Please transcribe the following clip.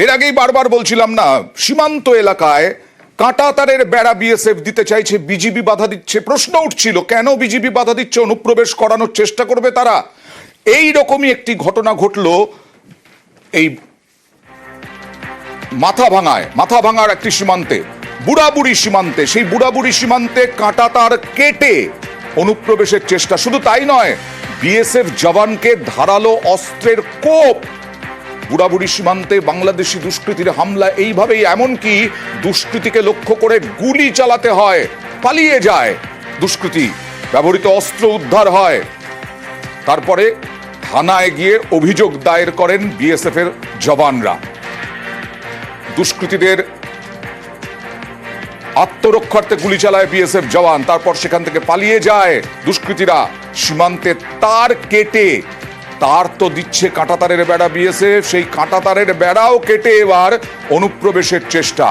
এর আগেই বারবার বলছিলাম না, সীমান্ত এলাকায় কাঁটাতারের বেড়া বিএসএফ দিতে চাইছে বিজিবি বাধা দিচ্ছে। প্রশ্ন উঠছিল, কেন বিজিবি বাধা দিচ্ছে, অনুপ্রবেশ করানোর চেষ্টা করবে তারা? এই রকমই একটি ঘটনা ঘটলো এই মাথা ভাঙায় মাথা ভাঙার একটি সীমান্তে, বুড়াবুড়ি সীমান্তে। সেই বুড়াবুড়ি সীমান্তে কাঁটাতার কেটে অনুপ্রবেশের চেষ্টা। শুধু তাই নয় বিএসএফ জওয়ানকে ধারালো অস্ত্রের কোপ বুড়াবুড়ি সীমান্তে বাংলাদেশি দুষ্কৃতীর হামলা এইভাবেই এমনকি দুষ্কৃতিকে লক্ষ্য করে গুলি চালাতে হয়, পালিয়ে যায়। দুষ্কৃতি ব্যবহৃত অস্ত্র উদ্ধার হয়। তারপরে থানায় গিয়ে অভিযোগ দায়ের করেন বিএসএফ এর জওয়ানরা। দুষ্কৃতীদের আত্মরক্ষার্থে গুলি চালায় বিএসএফ জওয়ান, তারপর সেখান থেকে পালিয়ে যায় দুষ্কৃতীরা। সীমান্তে তার কেটে তার তো দিচ্ছে কাঁটাতারের বেড়া বিএসএফ সেই কাঁটাতারের বেড়াও কেটে এবার অনুপ্রবেশের চেষ্টা।